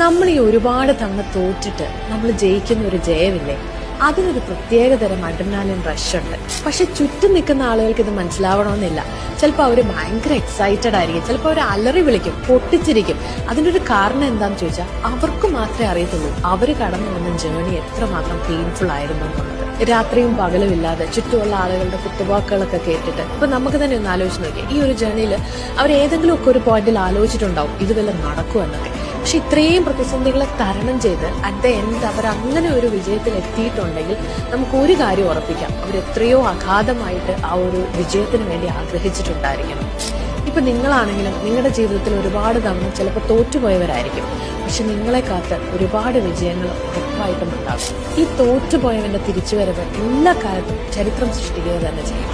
നമ്മൾ ഈ ഒരുപാട് തവണ തോറ്റിട്ട് നമ്മൾ ജയിക്കുന്ന ഒരു ജയമില്ലേ? അതിനൊരു പ്രത്യേകതരം തരം അഡ്രിനാലിൻ റഷ് ഉണ്ട്. പക്ഷെ ചുറ്റും നിൽക്കുന്ന ആളുകൾക്ക് ഇത് മനസ്സിലാവണമെന്നില്ല. ചിലപ്പോൾ അവർ ഭയങ്കര എക്സൈറ്റഡ് ആയിരിക്കും. ചിലപ്പോൾ അവർ അലറി വിളിക്കും പൊട്ടിച്ചിരിക്കും. അതിനൊരു കാരണം എന്താണെന്ന് ചോദിച്ചാൽ അവർക്ക് മാത്രമേ അറിയത്തുള്ളൂ അവർ കടന്നു വന്ന ജേണി എത്രമാത്രം പെയിൻഫുൾ ആയിരുന്നു എന്നുള്ളത്. രാത്രിയും പകലും ഇല്ലാതെ ചുറ്റുമുള്ള ആളുകളുടെ കുത്തുവാക്കുകളൊക്കെ കേട്ടിട്ട് ഇപ്പൊ നമുക്ക് തന്നെ ഒന്ന് ആലോചിച്ച് നോക്കിയാൽ ഈ ഒരു ജേണിയിൽ അവർ ഏതെങ്കിലും ഒക്കെ ഒരു പോയിന്റിൽ ആലോചിച്ചിട്ടുണ്ടാവും ഇത് വല്ല നടക്കും എന്നൊക്കെ പക്ഷെ ഇത്രയും പ്രതിസന്ധികളെ തരണം ചെയ്ത് അറ്റ് ദ എൻഡ് അവർ അങ്ങനെ ഒരു വിജയത്തിൽ എത്തിയിട്ടുണ്ടെങ്കിൽ നമുക്ക് ഒരു കാര്യം ഉറപ്പിക്കാം. അവർ എത്രയോ അഗാധമായിട്ട് ആ ഒരു വിജയത്തിന് വേണ്ടി ആഗ്രഹിച്ചിട്ടുണ്ടായിരിക്കണം. ഇപ്പൊ നിങ്ങളാണെങ്കിലും നിങ്ങളുടെ ജീവിതത്തിൽ ഒരുപാട് തവണ ചിലപ്പോൾ തോറ്റുപോയവരായിരിക്കും. പക്ഷെ നിങ്ങളെ കാത്ത് ഒരുപാട് വിജയങ്ങൾ ഉറപ്പായിട്ടും ഉണ്ടാകും. ഈ തോറ്റുപോയവന്റെ തിരിച്ചുവരവ് എല്ലാ കാലത്തും ചരിത്രം സൃഷ്ടിക്കുക തന്നെ ചെയ്യും.